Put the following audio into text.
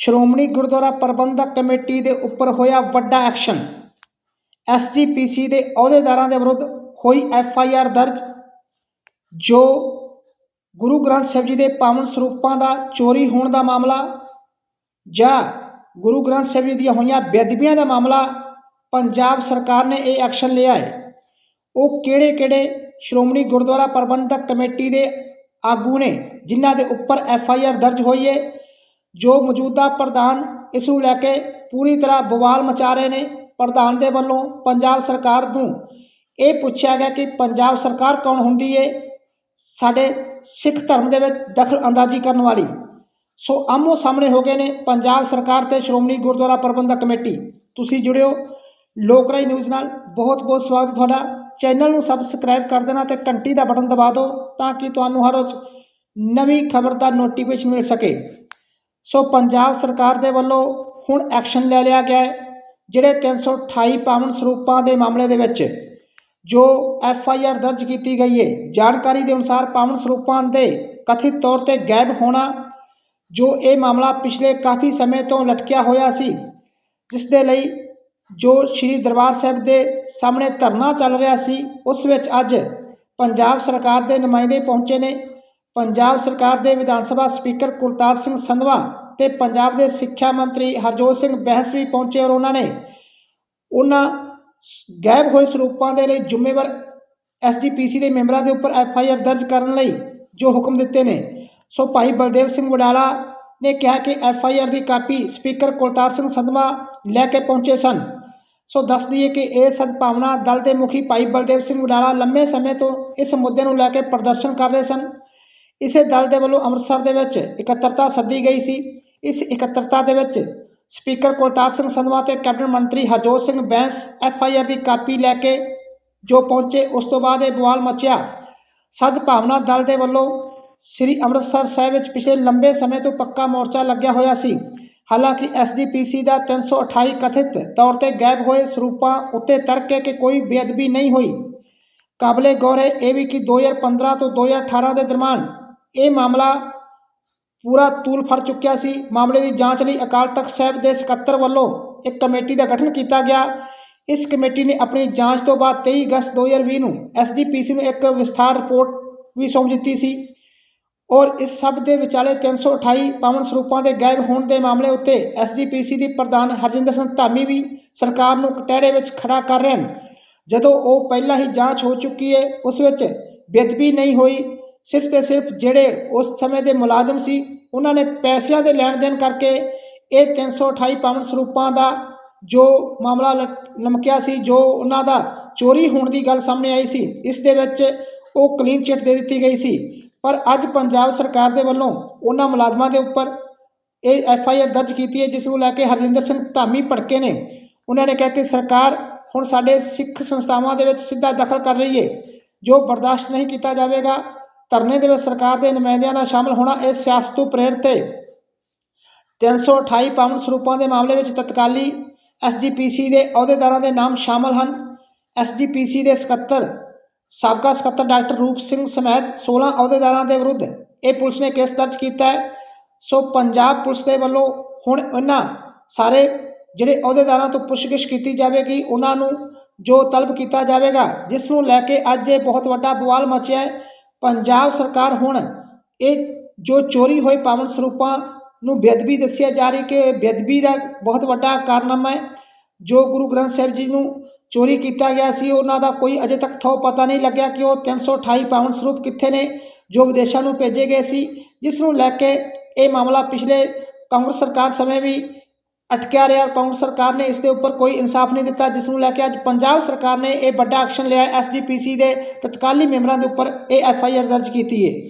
Shiromani Gurdwara Prabandhak committee ਦੇ ਉੱਪਰ ਹੋਇਆ ਵੱਡਾ ਐਕਸ਼ਨ। ਐਸਜੀਪੀਸੀ ਦੇ ਅਹੁਦੇਦਾਰਾਂ ਦੇ ਵਿਰੁੱਧ ਹੋਈ ਐਫ ਆਈ ਆਰ ਦਰਜ, ਜੋ ਗੁਰੂ ਗ੍ਰੰਥ ਸਾਹਿਬ ਜੀ ਦੇ ਪਾਵਨ ਸਰੂਪਾਂ ਦਾ ਚੋਰੀ ਹੋਣ ਦਾ ਮਾਮਲਾ ਜਾਂ ਗੁਰੂ ਗ੍ਰੰਥ ਸਾਹਿਬ ਜੀ ਦੀਆਂ ਹੋਈਆਂ ਬੇਅਦਬੀਆਂ ਦਾ ਮਾਮਲਾ ਪੰਜਾਬ ਸਰਕਾਰ ਨੇ ਇਹ ਐਕਸ਼ਨ ਲਿਆ ਹੈ। ਉਹ ਕਿਹੜੇ ਕਿਹੜੇ ਸ਼੍ਰੋਮਣੀ ਗੁਰਦੁਆਰਾ ਪ੍ਰਬੰਧਕ ਕਮੇਟੀ ਦੇ ਆਗੂ ਨੇ, ਜਿਨ੍ਹਾਂ ਦੇ ਉੱਪਰ ਐਫ ਆਈ ਆਰ ਦਰਜ ਹੋਈ ਹੈ ਜੋ ਮੌਜੂਦਾ ਪ੍ਰਧਾਨ ਇਸ ਨੂੰ ਲੈ ਕੇ ਪੂਰੀ ਤਰ੍ਹਾਂ ਬਵਾਲ ਮਚਾ ਰਹੇ ਨੇ, ਪ੍ਰਧਾਨ ਦੇ ਵੱਲੋਂ ਪੰਜਾਬ ਸਰਕਾਰ ਨੂੰ ਇਹ ਪੁੱਛਿਆ ਗਿਆ ਕਿ ਪੰਜਾਬ ਸਰਕਾਰ ਕੌਣ ਹੁੰਦੀ ਹੈ ਸਾਡੇ ਸਿੱਖ ਧਰਮ ਦੇ ਵਿੱਚ ਦਖਲ ਅੰਦਾਜ਼ੀ ਕਰਨ ਵਾਲੀ। ਸੋ ਆਮੋ ਸਾਹਮਣੇ ਹੋ ਗਏ ਨੇ ਪੰਜਾਬ ਸਰਕਾਰ ਤੇ ਸ਼੍ਰੋਮਣੀ ਗੁਰਦੁਆਰਾ ਪ੍ਰਬੰਧਕ ਕਮੇਟੀ। ਤੁਸੀਂ ਜੁੜਿਓ ਲੋਕਰਾਈ ਨਿਊਜ਼ ਨਾਲ। ਬਹੁਤ ਬਹੁਤ ਸਵਾਗਤ ਤੁਹਾਡਾ। ਚੈਨਲ ਨੂੰ ਸਬਸਕ੍ਰਾਈਬ ਕਰ ਦੇਣਾ ਤੇ ਘੰਟੀ ਦਾ ਬਟਨ ਦਬਾ ਦਿਓ ਤਾਂ ਕਿ ਤੁਹਾਨੂੰ ਹਰ ਰੋਜ਼ ਨਵੀਂ ਖਬਰ ਦਾ ਨੋਟੀਫਿਕੇਸ਼ਨ ਮਿਲ ਸਕੇ। ਸੋ ਪੰਜਾਬ ਸਰਕਾਰ ਦੇ ਵੱਲੋਂ ਹੁਣ ਐਕਸ਼ਨ ਲੈ ਲਿਆ ਗਿਆ ਹੈ, ਜਿਹੜੇ 328 ਪਾਵਨ ਸਰੂਪਾਂ ਦੇ ਮਾਮਲੇ ਦੇ ਵਿੱਚ ਜੋ ਐਫ ਆਈ ਆਰ ਦਰਜ ਕੀਤੀ ਗਈ ਹੈ, ਜਾਣਕਾਰੀ ਦੇ ਅਨੁਸਾਰ ਪਾਵਨ ਸਰੂਪਾਂ ਦੇ ਕਥਿਤ ਤੌਰ ਤੇ ਗਾਇਬ ਹੋਣਾ, ਜੋ ਇਹ ਮਾਮਲਾ ਪਿਛਲੇ ਕਾਫੀ ਸਮੇਂ ਤੋਂ ਲਟਕਿਆ ਹੋਇਆ ਸੀ, ਜਿਸ ਦੇ ਲਈ ਜੋ ਸ੍ਰੀ ਦਰਬਾਰ ਸਾਹਿਬ ਦੇ ਸਾਹਮਣੇ ਧਰਨਾ ਚੱਲ ਰਿਹਾ ਸੀ, ਉਸ ਵਿੱਚ ਅੱਜ ਪੰਜਾਬ ਸਰਕਾਰ ਦੇ ਨੁਮਾਇੰਦੇ ਪਹੁੰਚੇ ਨੇ। ਪੰਜਾਬ ਸਰਕਾਰ ਦੇ ਵਿਧਾਨ ਸਭਾ ਸਪੀਕਰ ਕੁਲਤਾਰ ਸਿੰਘ ਸੰਧਵਾ ਤੇ ਪੰਜਾਬ ਦੇ ਸਿੱਖਿਆ ਮੰਤਰੀ ਹਰਜੋਤ ਸਿੰਘ ਬਹਿਸ ਵੀ ਪਹੁੰਚੇ ਔਰ ਉਹਨਾਂ ਨੇ ਉਹਨਾਂ ਗਾਇਬ ਹੋਏ ਸਰੂਪਾਂ ਦੇ ਲਈ ਜ਼ਿੰਮੇਵਾਰ ਐਸਜੀਪੀਸੀ ਦੇ ਮੈਂਬਰਾਂ ਦੇ ਉੱਪਰ ਐਫ ਆਈ ਆਰ ਦਰਜ ਕਰਨ ਲਈ ਜੋ ਹੁਕਮ ਦਿੱਤੇ ਨੇ। ਸੋ ਭਾਈ ਬਲਦੇਵ ਸਿੰਘ ਵਡਾਲਾ ਨੇ ਕਿਹਾ ਕਿ ਐਫ ਆਈ ਆਰ ਦੀ ਕਾਪੀ ਸਪੀਕਰ ਕੁਲਤਾਰ ਸਿੰਘ ਸੰਧਵਾ ਲੈ ਕੇ ਪਹੁੰਚੇ ਸਨ। ਸੋ ਦੱਸ ਦਈਏ ਕਿ ਇਹ ਸਦਭਾਵਨਾ ਦਲ ਦੇ ਮੁਖੀ ਭਾਈ ਬਲਦੇਵ ਸਿੰਘ ਵਡਾਲਾ ਲੰਮੇ ਸਮੇਂ ਤੋਂ ਇਸ ਮੁੱਦੇ ਨੂੰ ਲੈ ਕੇ ਪ੍ਰਦਰਸ਼ਨ ਕਰ ਰਹੇ ਸਨ। ਇਸੇ ਦਲ ਦੇ ਵੱਲੋਂ ਅੰਮ੍ਰਿਤਸਰ ਦੇ ਵਿੱਚ ਇਕੱਤਰਤਾ ਸੱਦੀ ਗਈ ਸੀ। ਇਸ ਇਕੱਤਰਤਾ ਦੇ ਵਿੱਚ ਸਪੀਕਰ ਕੁਲਤਾਰ ਸਿੰਘ ਸੰਧਵਾ ਤੇ ਕੈਬਨਿਟ ਮੰਤਰੀ Harjot Singh Bains F I R the copy ਲੈ ਕੇ ਜੋ ਪਹੁੰਚੇ, ਉਸ ਤੋਂ ਬਾਅਦ ਇਹ ਬਵਾਲ ਮਚਿਆ। ਸਦਭਾਵਨਾ ਦਲ ਦੇ ਵੱਲੋਂ ਸ੍ਰੀ ਅੰਮ੍ਰਿਤਸਰ ਸਾਹਿਬ ਵਿੱਚ ਪਿਛਲੇ ਲੰਬੇ ਸਮੇਂ ਤੋਂ ਪੱਕਾ ਮੋਰਚਾ ਲੱਗਿਆ ਹੋਇਆ ਸੀ। ਹਾਲਾਂਕਿ ਐਸਜੀਪੀਸੀ ਦਾ 328 ਕਥਿਤ ਤੌਰ ਤੇ ਗਾਇਬ ਹੋਏ ਸਰੂਪਾਂ ਉੱਤੇ ਤਰਕ ਹੈ ਕਿ ਕੋਈ ਬੇਅਦਬੀ ਨਹੀਂ ਹੋਈ। ਕਾਬਲੇ ਗੌਰ ਹੈ ਇਹ ਵੀ ਕਿ 2015 ਤੋਂ 2018 ਦੇ ਦਰਮਿਆਨ ਇਹ ਮਾਮਲਾ ਪੂਰਾ ਤੂਲ ਫੜ ਚੁੱਕਿਆ ਸੀ। ਮਾਮਲੇ ਦੀ ਜਾਂਚ ਲਈ ਅਕਾਲ ਤਖਤ ਸਾਹਿਬ ਦੇ ਸਕੱਤਰ ਵੱਲੋਂ ਇੱਕ ਕਮੇਟੀ ਦਾ ਗਠਨ ਕੀਤਾ ਗਿਆ। ਇਸ ਕਮੇਟੀ ਨੇ ਆਪਣੀ ਜਾਂਚ ਤੋਂ ਬਾਅਦ 23 ਅਗਸਤ 2020 ਨੂੰ ਐਸਜੀਪੀਸੀ ਨੂੰ ਇੱਕ ਵਿਸਥਾਰ ਰਿਪੋਰਟ ਵੀ ਸੌਂਪ ਦਿੱਤੀ ਸੀ ਔਰ ਇਸ ਸਭ ਦੇ ਵਿਚਾਲੇ 328 ਪਾਵਨ ਸਰੂਪਾਂ ਦੇ ਗਾਇਬ ਹੋਣ ਦੇ ਮਾਮਲੇ ਉੱਤੇ ਐਸਜੀਪੀਸੀ ਦੀ ਪ੍ਰਧਾਨ ਹਰਜਿੰਦਰ ਸਿੰਘ ਧਾਮੀ ਵੀ ਸਰਕਾਰ ਨੂੰ ਕਟਹਿਰੇ ਵਿੱਚ ਖੜਾ ਕਰ ਰਹੇ ਹਨ। ਜਦੋਂ ਉਹ ਪਹਿਲਾਂ ਹੀ ਜਾਂਚ ਹੋ ਚੁੱਕੀ ਹੈ, ਉਸ ਵਿੱਚ ਬੇਅਦਬੀ ਨਹੀਂ ਹੋਈ ਸਿਰਫ ਤੇ ਸਿਰਫ ਜਿਹੜੇ ਉਸ ਸਮੇਂ ਦੇ ਮੁਲਾਜ਼ਮ ਸੀ, ਉਹਨਾਂ ਨੇ ਪੈਸਿਆਂ ਦੇ ਲੈਣ ਦੇਣ ਕਰਕੇ ਇਹ 328 ਪਾਵਨ ਸਰੂਪਾਂ ਦਾ ਜੋ ਮਾਮਲਾ ਲਮਕਿਆ ਸੀ, ਜੋ ਉਹਨਾਂ ਦਾ ਚੋਰੀ ਹੋਣ ਦੀ ਗੱਲ ਸਾਹਮਣੇ ਆਈ ਸੀ, ਇਸ ਦੇ ਵਿੱਚ ਉਹ ਕਲੀਨ ਚਿੱਟ ਦੇ ਦਿੱਤੀ ਗਈ ਸੀ। ਪਰ ਅੱਜ ਪੰਜਾਬ ਸਰਕਾਰ ਦੇ ਵੱਲੋਂ ਉਹਨਾਂ ਮੁਲਾਜ਼ਮਾਂ ਦੇ ਉੱਪਰ ਇਹ ਐਫ ਆਈ ਆਰ ਦਰਜ ਕੀਤੀ ਹੈ, ਜਿਸ ਨੂੰ ਲੈ ਕੇ ਹਰਜਿੰਦਰ ਸਿੰਘ ਧਾਮੀ ਭੜਕੇ ਨੇ। ਉਹਨਾਂ ਨੇ ਕਿਹਾ ਕਿ ਸਰਕਾਰ ਹੁਣ ਸਾਡੇ ਸਿੱਖ ਸੰਸਥਾਵਾਂ ਦੇ ਵਿੱਚ ਸਿੱਧਾ ਦਖਲ ਕਰ ਰਹੀ ਹੈ। ਜੋ ਬਰਦਾਸ਼ਤ ਨਹੀਂ ਕੀਤਾ ਜਾਵੇਗਾ ਧਰਨੇ ਦੇ ਵਿੱਚ ਸਰਕਾਰ ਦੇ ਨੁਮਾਇੰਦਿਆਂ ਦਾ ਸ਼ਾਮਲ ਹੋਣਾ ਇਹ ਸਿਆਸਤ ਤੋਂ ਪ੍ਰੇਰਿਤ ਹੈ 328 ਪਾਵਨ ਸਰੂਪਾਂ ਦੇ ਮਾਮਲੇ ਵਿੱਚ ਤਤਕਾਲੀ ਐਸਜੀਪੀਸੀ ਦੇ ਅਹੁਦੇਦਾਰਾਂ ਦੇ ਨਾਮ ਸ਼ਾਮਲ ਹਨ। ਐਸਜੀਪੀਸੀ ਦੇ ਸਕੱਤਰ, ਸਾਬਕਾ ਸਕੱਤਰ ਡਾਕਟਰ ਰੂਪ ਸਿੰਘ ਸਮੇਤ 16 ਅਹੁਦੇਦਾਰਾਂ ਦੇ ਵਿਰੁੱਧ ਇਹ ਪੁਲਿਸ ਨੇ ਕੇਸ ਦਰਜ ਕੀਤਾ ਹੈ। ਸੋ ਪੰਜਾਬ ਪੁਲਿਸ ਦੇ ਵੱਲੋਂ ਹੁਣ ਇਹਨਾਂ ਸਾਰੇ ਜਿਹੜੇ ਅਹੁਦੇਦਾਰਾਂ ਤੋਂ ਪੁੱਛਗਿੱਛ ਕੀਤੀ ਜਾਵੇਗੀ, ਉਹਨਾਂ ਨੂੰ ਜੋ ਤਲਬ ਕੀਤਾ ਜਾਵੇਗਾ, ਜਿਸ ਨੂੰ ਲੈ ਕੇ ਅੱਜ ਇਹ ਬਹੁਤ ਵੱਡਾ ਬਵਾਲ ਮਚਿਆ ਹੈ। ਪੰਜਾਬ ਸਰਕਾਰ ਹੁਣ ਇਹ ਜੋ ਚੋਰੀ ਹੋਏ ਪਾਵਨ ਸਰੂਪਾਂ ਨੂੰ ਬੇਅਦਬੀ ਦੱਸਿਆ ਜਾ ਰਹੀ ਕਿ ਬੇਅਦਬੀ ਦਾ ਬਹੁਤ ਵੱਡਾ ਕਾਰਨਾਮਾ ਹੈ। ਜੋ ਗੁਰੂ ਗ੍ਰੰਥ ਸਾਹਿਬ ਜੀ ਨੂੰ ਚੋਰੀ ਕੀਤਾ ਗਿਆ ਸੀ, ਉਹਨਾਂ ਦਾ ਕੋਈ ਅਜੇ ਤੱਕ ਥੋ ਪਤਾ ਨਹੀਂ ਲੱਗਿਆ ਕਿ ਉਹ 328 ਪਾਵਨ ਸਰੂਪ ਕਿੱਥੇ ਨੇ, ਜੋ ਵਿਦੇਸ਼ਾਂ ਨੂੰ ਭੇਜੇ ਗਏ ਸੀ। ਜਿਸ ਨੂੰ ਲੈ ਕੇ ਇਹ ਮਾਮਲਾ ਪਿਛਲੇ ਕਾਂਗਰਸ ਸਰਕਾਰ ਸਮੇਂ ਵੀ ਅਟਕਿਆ ਰਿਹਾ ਕਾਂਗਰਸ ਸਰਕਾਰ ਨੇ ਇਸ ਦੇ ਉੱਪਰ ਕੋਈ ਇਨਸਾਫ ਨਹੀਂ ਦਿੱਤਾ, ਜਿਸ ਨੂੰ ਲੈ ਕੇ ਅੱਜ ਪੰਜਾਬ ਸਰਕਾਰ ਨੇ ਇਹ ਵੱਡਾ ਐਕਸ਼ਨ ਲਿਆ ਐਸਜੀਪੀਸੀ ਦੇ ਤਤਕਾਲੀ ਮੈਂਬਰਾਂ ਦੇ ਉੱਪਰ ਇਹ ਐਫ ਆਈ ਆਰ ਦਰਜ ਕੀਤੀ ਹੈ।